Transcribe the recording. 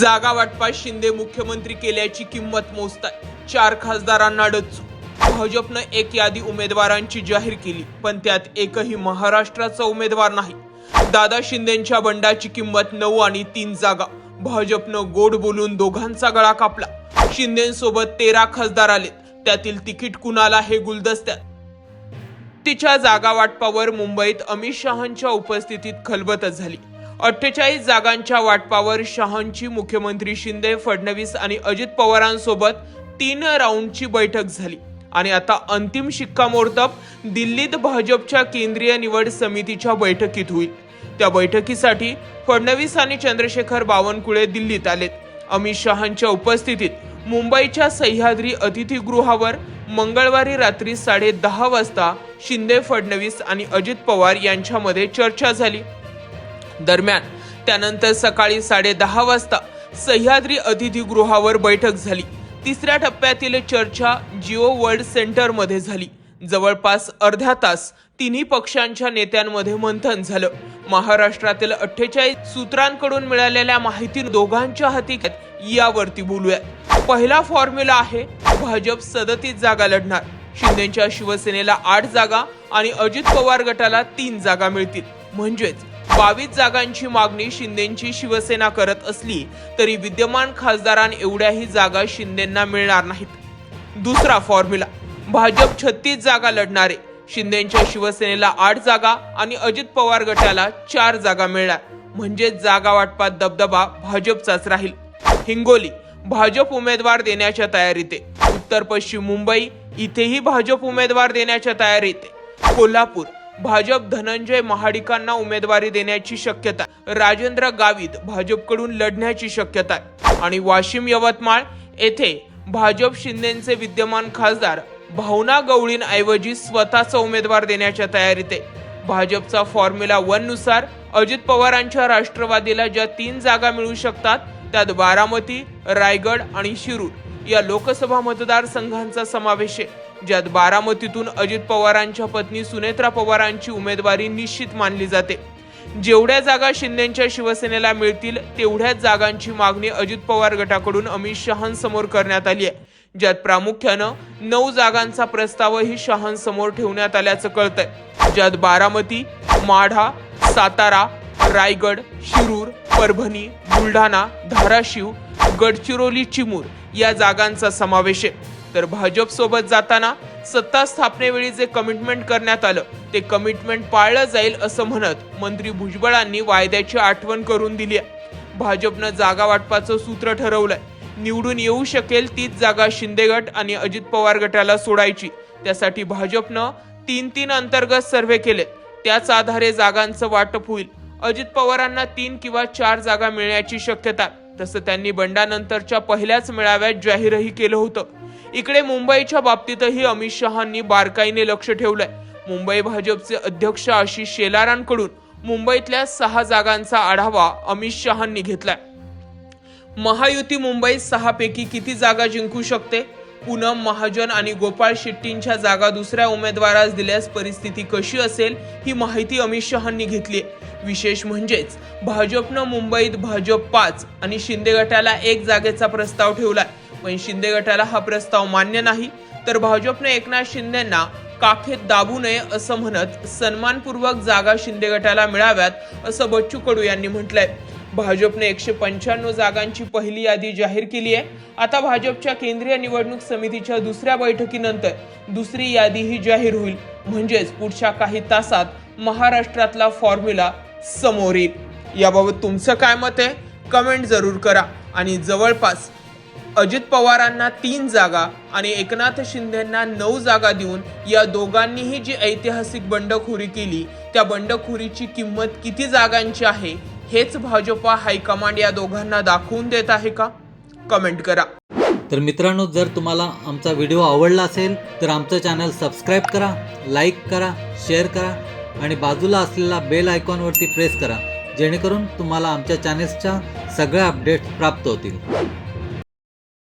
जागा वाटपात शिंदे मुख्यमंत्री केल्याची किंमत मोजताय. चार खासदारांना डच्चू भाजपनं एक यादी उमेदवारांची जाहीर केली पण त्यात एकही महाराष्ट्राचा उमेदवार नाही. दादा शिंदेच्या बंडाची किंमत नऊ आणि तीन जागा. भाजपनं गोड बोलून दोघांचा गळा कापला. शिंदेसोबत तेरा खासदार आलेत. त्यातील तिकीट कुणाला हे गुलदस्त्यात? तिच्या जागा वाटपावर मुंबईत अमित शहांच्या उपस्थितीत खलबतच झाली. अठ्ठेचाळीस जागांच्या वाटपावर शहांची मुख्यमंत्री शिंदे फडणवीस आणि अजित पवारांसोबत तीन राऊंडची बैठक झाली. आणि आता अंतिम शिक्कामोर्तब दिल्लीत भाजपच्या केंद्रीय निवड समितीच्या बैठकीत होईल. त्या बैठकीसाठी फडणवीस आणि चंद्रशेखर बावनकुळे दिल्लीत आलेत. अमित शहांच्या उपस्थितीत मुंबईच्या सह्याद्री अतिथीगृहावर मंगळवारी रात्री साडे दहा वाजता शिंदे फडणवीस आणि अजित पवार यांच्यामध्ये चर्चा झाली. दरम्यान. त्यानंतर सकाळी साडे दहा वाजता सह्याद्री अतिथीगृहावर बैठक झाली. तिसऱ्या टप्प्यातील चर्चा जिओ वर्ल्ड सेंटरमध्ये झाली. जवळपास अर्ध्या तास तिन्ही पक्षांच्या नेत्यांमध्ये मंथन झालं. महाराष्ट्रातील अठ्ठेचाळीस सूत्रांकडून मिळालेल्या माहिती दोघांच्या हाती यावरती बोलूया. पहिला फॉर्म्युला आहे भाजप सदतीस जागा लढणार. शिंदेच्या शिवसेनेला आठ जागा आणि अजित पवार गटाला तीन जागा मिळतील. म्हणजेच बावीस जागांची मागणी शिंदेची शिवसेना करत असली तरी विद्यमान खासदारां एवढ्याही जागा शिंदेंना मिळणार नाहीत. दुसरा फॉर्म्युला भाजप छत्तीस जागा लढणारे. शिंदेच्या शिवसेनेला आठ जागा आणि अजित पवार गटाला चार जागा मिळणार. म्हणजे जागा वाटपात दबदबा भाजपचाच राहील. हिंगोली भाजप उमेदवार देण्याच्या तयारीत उत्तर पश्चिम मुंबई इथेही भाजप उमेदवार देण्याच्या तयारीत कोल्हापूर भाजप धनंजय महाडिकांना उमेदवारी देण्याची शक्यता. राजेंद्र गावित भाजपकडून लढण्याची शक्यता आहे. आणि वाशिम यवतमाळ येथे भाजप शिंदेचे विद्यमान खासदार भावना गवळींऐवजी स्वतःचा उमेदवार देण्याच्या तयारीत आहे. भाजपचा फॉर्म्युला वननुसार अजित पवारांच्या राष्ट्रवादीला ज्या तीन जागा मिळू शकतात त्यात बारामती रायगड आणि शिरूर या लोकसभा मतदारसंघांचा समावेश आहे. ज्यात बारामतीतून अजित पवारांच्या पत्नी सुनेत्रा पवारांची उमेदवारी निश्चित मानली जाते. जेवढ्या जागा शिंदेच्या शिवसेनेला मिळतील तेवढ्याच जागांची मागणी अजित पवार गटाकडून अमित शहांसमोर करण्यात आली आहे. ज्यात प्रामुख्यानं नऊ जागांचा प्रस्तावही शहांसमोर ठेवण्यात आल्याचं कळतंय. ज्यात बारामती माढा सातारा रायगड शिरूर परभणी बुलढाणा धाराशिव गडचिरोली चिमूर या जागांचा समावेश आहे. तर भाजप सोबत जाताना सत्ता स्थापनेवेळी जे कमिटमेंट करण्यात आलं ते कमिटमेंट पाळलं जाईल असं म्हणत मंत्री भुजबळांनी वायद्याची आठवण करून दिली आहे. भाजपनं जागा वाटपाचं सूत्र ठरवलंय. निवडून येऊ शकेल तीच जागा शिंदे गट आणि अजित पवार गटाला सोडायची. त्यासाठी भाजपनं तीन तीन अंतर्गत सर्व्हे केले. त्याच आधारे जागांचं वाटप होईल. अजित पवारांना तीन किंवा चार जागा मिळण्याची शक्यता तसं त्यांनी बंडानंतरच्या पहिल्याच मेळाव्यात जाहीरही केलं होतं. इकडे मुंबईच्या बाबतीतही अमित शहांनी बारकाईने लक्ष ठेवलंय. मुंबई भाजपचे अध्यक्ष आशिष शेलारांकडून मुंबईतल्या सहा जागांचा आढावा अमित शहांनी घेतलाय. महायुती मुंबईत सहापैकी किती जागा जिंकू शकते? पूनम महाजन आणि गोपाळ शेट्टींच्या जागा दुसऱ्या उमेदवारास दिल्यास परिस्थिती कशी असेल ही माहिती अमित शहांनी घेतली विशेष म्हणजेच भाजपनं मुंबईत भाजप पाच आणि शिंदे गटाला एक जागेचा प्रस्ताव ठेवलाय. पण शिंदे गटाला हा प्रस्ताव मान्य नाही तर भाजपनं एकनाथ शिंदेंना काखेत दाबू नये असं म्हणत सन्मानपूर्वक जागा शिंदे गटाला मिळाव्यात असं बच्चू कडू यांनी म्हटलंय. भाजपने एकशे पंच्याण्णव जागांची पहिली यादी जाहीर केली आहे. आता भाजपच्या केंद्रीय निवडणूक समितीच्या दुसऱ्या बैठकीनंतर दुसरी यादीही जाहीर होईल. म्हणजेच पुढच्या काही तासात महाराष्ट्रातला फॉर्म्युला समोर. येईल याबाबत तुमचं काय मत आहे? कमेंट जरूर करा. आणि जवळपास अजित पवारांना तीन जागा आणि एकनाथ शिंदेंना नऊ जागा देऊन या दोघांनीही जी ऐतिहासिक बंडखोरी केली त्या बंडखोरीची किंमत किती जागांची आहे? हेच भाजपा हायकमांड या दोघांना दाखवून देत आहे का? कमेंट करा. तर मित्रांनो जर तुम्हाला आमचा व्हिडिओ आवडला असेल तर आमचं चॅनल सबस्क्राईब करा लाईक करा शेअर करा आणि बाजूला असलेला बेल आयकॉनवरती प्रेस करा जेणेकरून तुम्हाला आमच्या चॅनेल्सच्या सगळ्या अपडेट्स प्राप्त होतील.